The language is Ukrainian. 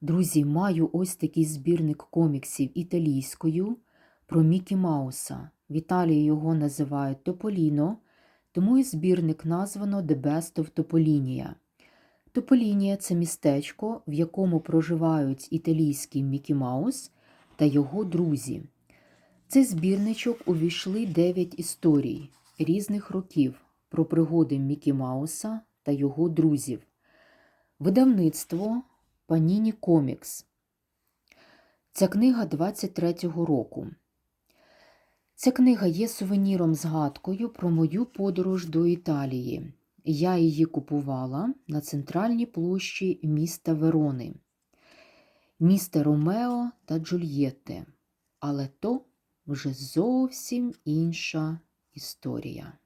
Друзі, маю ось такий збірник коміксів італійською про Мікі Мауса. В Італії його називають Тополіно, тому і збірник названо The Best of Topolinia. Тополінія це містечко, в якому проживають італійський Мікі Маус та його друзі. Цей збірничок увійшли 9 історій різних років про пригоди Мікі Мауса та його друзів. Видавництво Паніні Комікс. Ця книга 23-го року. Ця книга є сувеніром згадкою про мою подорож до Італії. Я її купувала на центральній площі міста Верони, міста Ромео та Джульєтти. Але то вже зовсім інша історія.